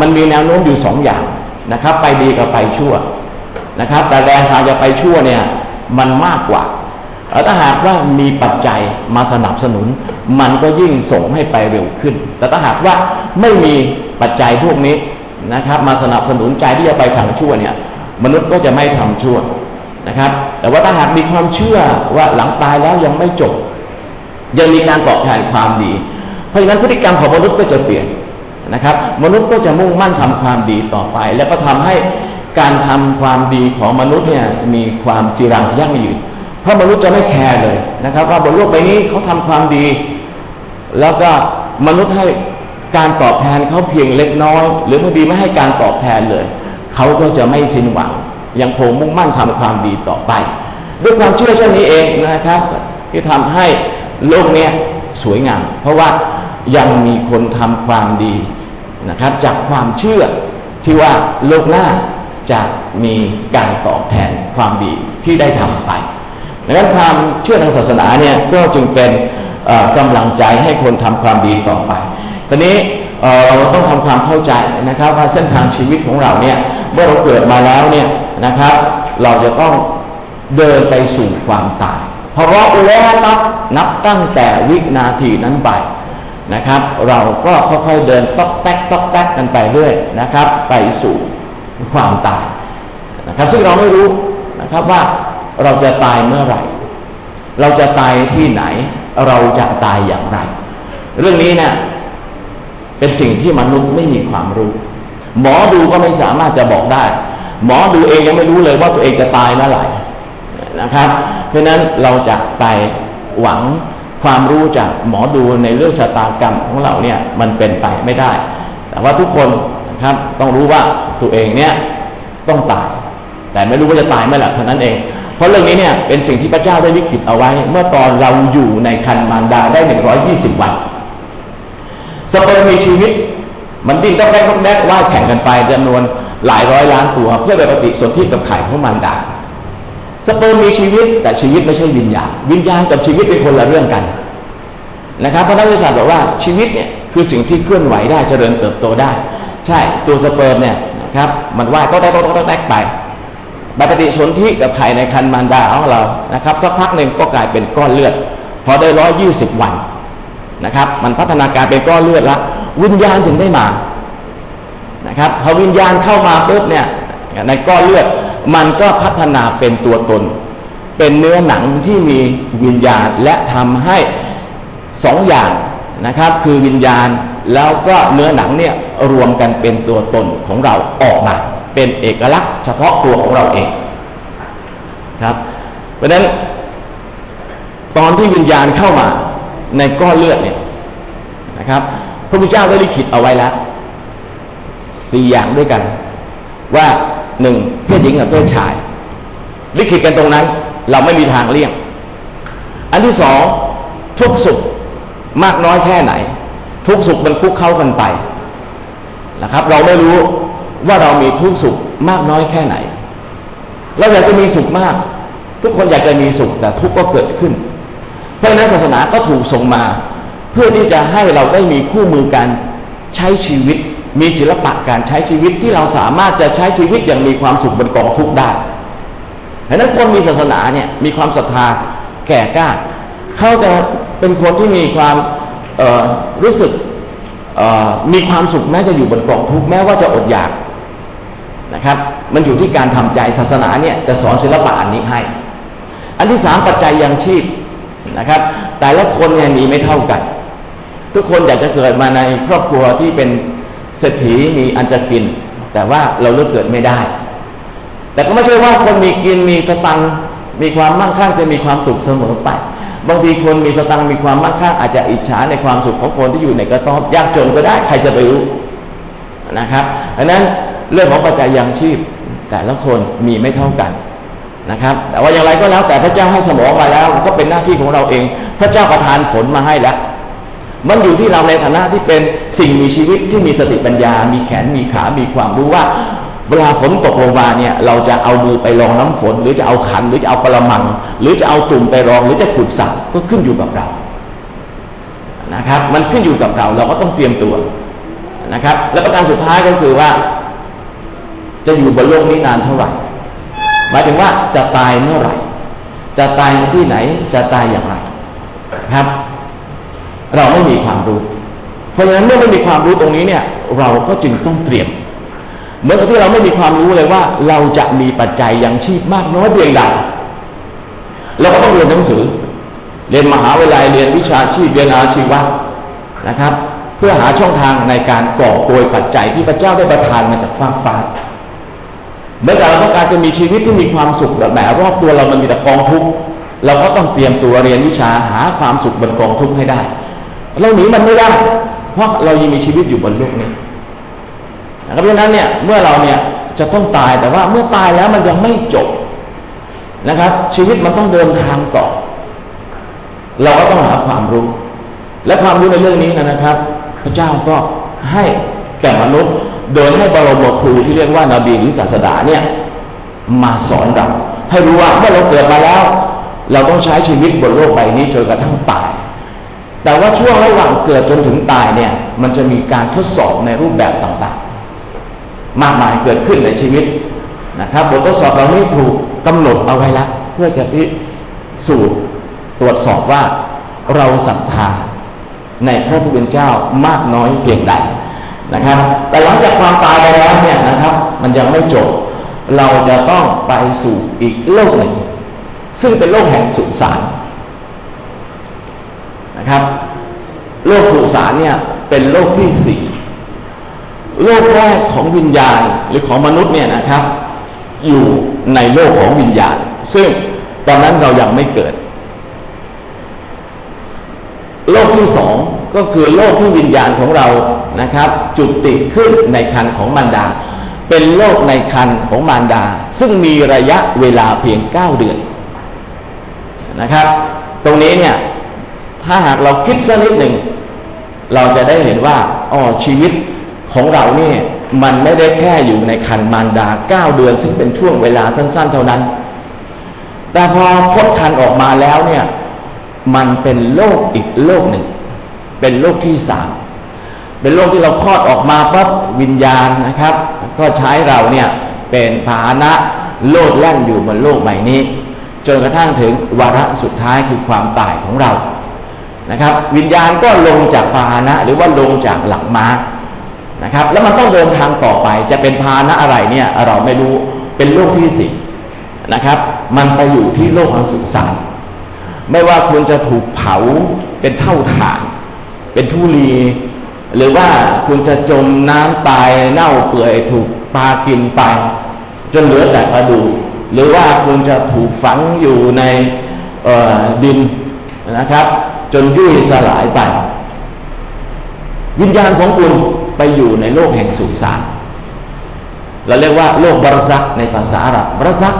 มันมีแนวโน้มอยู่สองอย่างนะครับ ไปดีกับไปชั่วนะครับ แต่แรงทางจะไปชั่วเนี่ยมันมากกว่าถ้าหากว่ามีปัจจัยมาสนับสนุน มันก็ยิ่งส่งให้ไปเร็วขึ้น แต่ถ้าหากว่าไม่มีปัจจัยพวกนี้นะครับ มาสนับสนุนใจที่จะไปทางชั่วเนี่ย มนุษย์ก็จะไม่ทำชั่วนะครับ แต่ว่าถ้าหากมีความเชื่อว่าหลังตายแล้วยังไม่จบ ยังมีการตอบแทนความดี เพราะฉะนั้นพฤติกรรมของมนุษย์ก็จะเปลี่ยน นะครับ มนุษย์ก็จะมุ่งมั่นทำความดีต่อไป แล้วก็ทำให้การทำความดีของมนุษย์เนี่ยมีความจีรังยั่งยืนเพราะมนุษย์จะไม่แคร์เลยนะครับ ว่าบนโลกใบนี้เขาทำความดี แล้วก็มนุษย์ให้การตอบแทนเขาเพียงเล็กน้อย หรือบางทีไม่ให้การตอบแทนเลยเขาก็จะไม่สิ้นหวัง ยังคงมุ่งมั่นทำความดีต่อไป ด้วยความเชื่อเช่นนี้เองนะครับ ที่ทำให้โลกเนี้สวยงามเพราะว่า ยังมีคนทำความดีนะครับ จากความเชื่อที่ว่าโลกหน้าจะมีการตอบแทนความดีที่ได้ทำไปดังนั้นความเชื่อทางศาสนาเนี่ยก็จึงเป็นกำลังใจให้คนทำความดีต่อไปทีนี้เราต้องทำความเข้าใจนะครับว่าเส้นทางชีวิตของเราเนี่ยเมื่อเราเกิดมาแล้วเนี่ยนะครับ เราจะต้องเดินไปสู่ความตายเพราะแล้วนับนับตั้งแต่วินาทีนั้นไป นะครับ เราก็ค่อยๆเดินต๊อกแต๊กต๊อกแต๊กกันไปเรื่อยนะครับ ไปสู่ความตายนะครับ ซึ่งเราไม่รู้นะครับว่าเราจะตายเมื่อไหร่ เราจะตายที่ไหน เราจะตายอย่างไร เรื่องนี้เนะี่ยเป็นสิ่งที่มนุษย์ไม่มีความรู้ หมอดูก็ไม่สามารถจะบอกได้ หมอดูเองยังไม่รู้เลยว่าตัวเองจะตายเมื่อไหร่นะครับ เพราะนั้นเราจะไปหวัง ความรู้จากหมอดูในเรื่องชะตากรรมของเราเนี่ยมันเป็นไปไม่ได้ แต่ว่าทุกคนนะครับต้องรู้ว่าตัวเองเนี่ยต้องตาย แต่ไม่รู้ว่าจะตายเมื่อไหร่เท่านั้นเอง เพราะเรื่องนี้เนี่ยเป็นสิ่งที่พระเจ้าได้ลิขิตเอาไว้ เมื่อตอนเราอยู่ในคันมารดาได้หนึ่งร้อยยี่สิบวันสเปิร์มมีชีวิต มันดิ้นต้องแรกต้องแรกว่ายแข่งกันไปจำนวนหลายร้อยล้านตัว เพื่อไปปฏิสนธิกับไข่ของมารดา สเปิร์มมีชีวิต แต่ชีวิตไม่ใช่วิญญาณวิญญาณกับชีวิตเป็นคนละเรื่องกันนะครับพระนักวิชาศาสตร์บอกว่าชีวิตเนี่ยคือสิ่งที่เคลื่อนไหวได้เจริญเติบโตได้ ใช่ตัวสเปิร์มเนี่ยนะครับมันว่ายต้องได้ต้องต้องแตกไปปฏิสนธิกับไข่ในคันมารดาของเรานะครับสักพักหนึ่งก็กลายเป็นก้อนเลือด พอได้ร้อยยี่สิบวันนะครับมันพัฒนาการเป็นก้อนเลือดละวิญญาณถึงได้มานะครับพอวิญญาณเข้ามาปุ๊บเนี่ยในก้อนเลือด มันก็พัฒนาเป็นตัวตน เป็นเนื้อหนังที่มีวิญญาณและทำให้สองอย่างนะครับ คือวิญญาณแล้วก็เนื้อหนังเนี่ยรวมกันเป็นตัวตนของเราออกมา เป็นเอกลักษณ์ เฉพาะตัวของเราเองครับ เพราะฉะนั้น ตอนที่วิญญาณเข้ามาในก้อนเลือดเนี่ยนะครับ พระพุทธเจ้าได้ลิขิตเอาไว้แล้วสี่อย่างด้วยกัน ว่า หนึ่งเพศหญิงกับเพศชาย ลิขิตกันตรงนั้น เราไม่มีทางเลี่ยง อันที่สองทุกสุขมากน้อยแค่ไหน ทุกสุขมันคุกเข้ากันไปนะครับ เราไม่รู้ว่าเรามีทุกสุขมากน้อยแค่ไหนเราอยากจะมีสุขมาก ทุกคนอยากจะมีสุขแต่ทุกข์ก็เกิดขึ้น เพราะนั้นศาสนาก็ถูกส่งมา เพื่อที่จะให้เราได้มีคู่มือการใช้ชีวิต มีศิลปะการใช้ชีวิตที่เราสามารถจะใช้ชีวิตอย่างมีความสุขบนกองทุกข์ได้เพราะนั้นคนมีศาสนาเนี่ยมีความศรัทธาแก่กล้าเขาจะเป็นคนที่มีความรู้สึกมีความสุขแม้จะอยู่บนกองทุกข์แม้ว่าจะอดอยากนะครับ มันอยู่ที่การทำใจศาสนาเนี่ยจะสอนศิลปะอันนี้ให้ อันที่สามปัจจัยยังชีพนะครับ แต่ละคนเนี่ยมีไม่เท่ากัน ทุกคนอยากจะเกิดมาในครอบครัวที่เป็น เศรษฐีมีอันจะกิน แต่ว่าเราเลือกเกิดไม่ได้ แต่ก็ไม่ใช่ว่าคนมีกินมีสตังมีความมั่งคั่งจะมีความสุขเสมอไปบางทีคนมีสตังมีความมั่งคั่งอาจจะอิจฉาในความสุขของคนที่อยู่ในกระต๊อบยากจนก็ได้ใครจะไปรู้นะครับดังนั้นเรื่องของปัจจัยยังชีพ แต่ละคนมีไม่เท่ากันนะครับ แต่ว่าอย่างไรก็แล้วแต่พระเจ้าให้สมองมาแล้วก็เป็นหน้าที่ของเราเอง พระเจ้าประทานฝนมาให้แล้ว มันอยู่ที่เราในฐานะที่เป็นสิ่งมีชีวิตที่มีสติปัญญา มีแขนมีขา มีความรู้ว่า เวลาฝนตกลงมาเนี่ย เราจะเอามือไปรองน้ำฝน หรือจะเอาขัน หรือจะเอากระมัง หรือจะเอาตุ่มไปรอง หรือจะขุดสระก็ขึ้นอยู่กับเรา นะครับ มันขึ้นอยู่กับเรา เราก็ต้องเตรียมตัวนะครับ และประการสุดท้ายก็คือว่า จะอยู่บนโลกนี้นานเท่าไหร่ หมายถึงว่าจะตายเมื่อไหร่ จะตายที่ไหน จะตายอย่างไร ครับ เราไม่มีความรู้ เพราะฉะนั้นเมื่อไม่มีความรู้ตรงนี้เนี่ย เราก็จึงต้องเตรียม เหมือนกับที่เราไม่มีความรู้เลยว่า เราจะมีปัจจัยยังชีพมากน้อยเพียงใดเราก็ต้องเรียนหนังสือ เรียนมหาวิทยาลัยเรียนวิชาชีพเรียนอาชีวะนะครับ เพื่อหาช่องทางในการก่อโกยปัจจัยที่พระเจ้าได้ประทานมาจากฟ้าฟ้าเมื่อเราต้องการจะมีชีวิตที่มีความสุขแบบแหมรอบตัวเรามันมีแต่กองทุกข์เราก็ต้องเตรียมตัวเรียนวิชาหาความสุขบนกองทุกข์ให้ได้ เราหนีมันไม่ได้ เพราะเรายังมีชีวิตอยู่บนโลกนี้เพราะฉะนั้นเนี่ยเมื่อเราเนี่ยจะต้องตายแต่ว่าเมื่อตายแล้วมันยังไม่จบนะครับ ชีวิตมันต้องเดินทางต่อ เราก็ต้องหาความรู้ และความรู้ในเรื่องนี้นะครับ พระเจ้าก็ให้แก่มนุษย์ โดยให้บรมครูที่เรียกว่านาบีหรือศาสดาเนี่ยมาสอนเราให้รู้ว่าเมื่อเราเกิดมาแล้ว เราต้องใช้ชีวิตบนโลกใบนี้จนกระทั่งตาย แต่ว่าช่วงระหว่างเกิดจนถึงตายเนี่ย มันจะมีการทดสอบในรูปแบบต่างๆ มากมายเกิดขึ้นในชีวิตนะครับ บททดสอบเรานี้ถูกกำหนดเอาไว้แล้วเพื่อจะพิสูจน์ตรวจสอบว่าเราศรัทธาในพระผู้เป็นเจ้ามากน้อยเพียงใดนะครับ แต่หลังจากความตายไปแล้วเนี่ยนะครับ มันยังไม่จบ เราจะต้องไปสู่อีกโลกหนึ่งซึ่งเป็นโลกแห่งสุสาน นะครับ โลกสุสานเนี่ยเป็นโลกที่สี่โลกแรกของวิญญาณหรือของมนุษย์เนี่ยนะครับ อยู่ในโลกของวิญญาณ ซึ่งตอนนั้นเรายังไม่เกิด โลกที่สองก็คือโลกที่วิญญาณของเรานะครับ จุดติดขึ้นในคันของมารดา เป็นโลกในคันของมารดา ซึ่งมีระยะเวลาเพียงเก้าเดือนนะครับ ตรงนี้เนี่ย ถ้าหากเราคิดสักนิดหนึ่ง เราจะได้เห็นว่าอ๋อชีวิตของเราเนี่ยมันไม่ได้แค่อยู่ในคันมารดาเก้าเดือน ซึ่งเป็นช่วงเวลาสั้น ๆ เท่านั้น แต่พอพ้นคันออกมาแล้วเนี่ย มันเป็นโลกอีกโลกหนึ่ง เป็นโลกที่สามเป็นโลกที่เราคลอดออกมาปั๊บวิญญาณนะครับ ก็ใช้เราเนี่ยเป็นภาณะโลดแล่นอยู่บนโลกใบนี้ จนกระทั่งถึงวาระสุดท้ายคือความตายของเรา นะครับ วิญญาณก็ลงจากภาณะหรือว่าลงจากหลักม้านะครับ แล้วมันต้องเดินทางต่อไปจะเป็นภาณะอะไรเนี่ยเราไม่รู้เป็นโลกที่สี่นะครับ มันไปอยู่ที่โลกของสุสานไม่ว่าคุณจะถูกเผาเป็นเท่าฐาน เป็นทุลีหรือว่าคุณจะจมน้ำตายเน่าเปื่อยถูกปลากินไป จนเหลือแต่กระดูกหรือว่าคุณจะถูกฝังอยู่ในดินนะครับ จนยุ่ยสลายไป วิญญาณของคุณไปอยู่ในโลกแห่งสุสานเราเรียกว่าโลกบรซักในภาษาอาหรับบรซัก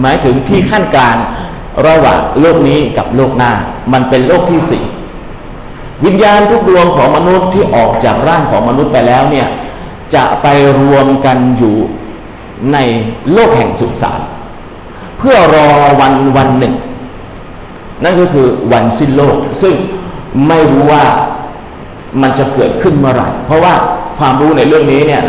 หมายถึงที่ขั้นกลางระหว่างโลกนี้กับโลกหน้า มันเป็นโลกที่สี่วิญญาณทุกดวงของมนุษย์ที่ออกจากร่างของมนุษย์ไปแล้วเนี่ยจะไปรวมกันอยู่ในโลกแห่งสุสานเพื่อรอวันวันหนึ่ง นั่นก็คือวันสิ้นโลก ซึ่งไม่รู้ว่ามันจะเกิดขึ้นเมื่อไหร่ เพราะว่าความรู้ในเรื่องนี้เนี่ย